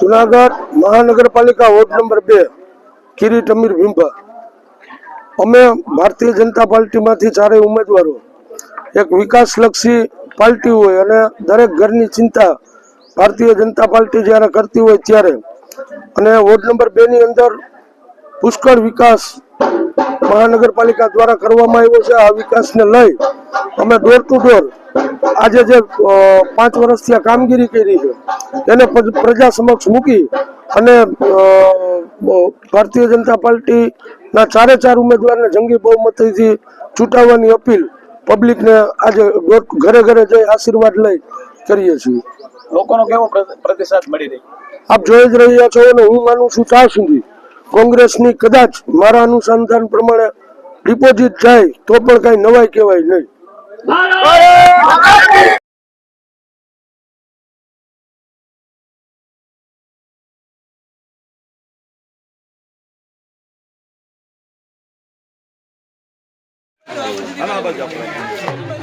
જુનાગઢ મહાનગરપાલિકા ward number બે, કિરીટ અમીર ભીંભા અમે ભારતીય જનતા પાર્ટીમાંથી ચારેય ઉમેદવારો, એક વિકાસલક્ષી પાર્ટી હોય અને દરેક ઘરની ચિંતા ભારતીય જનતા પાર્ટી જ્યારે કરતી હોય ત્યારે. અને વોર્ડ નંબર બેની અંદર પુષ્કળ વિકાસ મહાનગરપાલિકા દ્વારા કરવામાં આવ્યો છે. આ વિકાસને લઈ અમે ડોર ટુ ડોર આજે જે પાંચ વર્ષથી આ કામગીરી કરી છે તેને પ્રજા સમક્ષ મૂકી અને ભારતીય જનતા પાર્ટીના ચારે ચાર ઉમેદવારને જંગી બહુમતીથી ચૂંટાવવાની અપીલ પબ્લિકને આજે ઘરે ઘરે જઈ આશીર્વાદ લઈ કરીએ છીએ. લોકોનો કેવો પ્ર- પ્રતિસાદ મળી રહી આપ જોઈ જ રહ્યા છો અને હું માનું છું ત્યાં સુધી કોંગ્રેસની કદાચ મારા અનુસંધાન પ્રમાણે ડિપોઝિટ જાય તો પણ કઈ નવાઈ કહેવાય નહીં. भारत 하나 가자.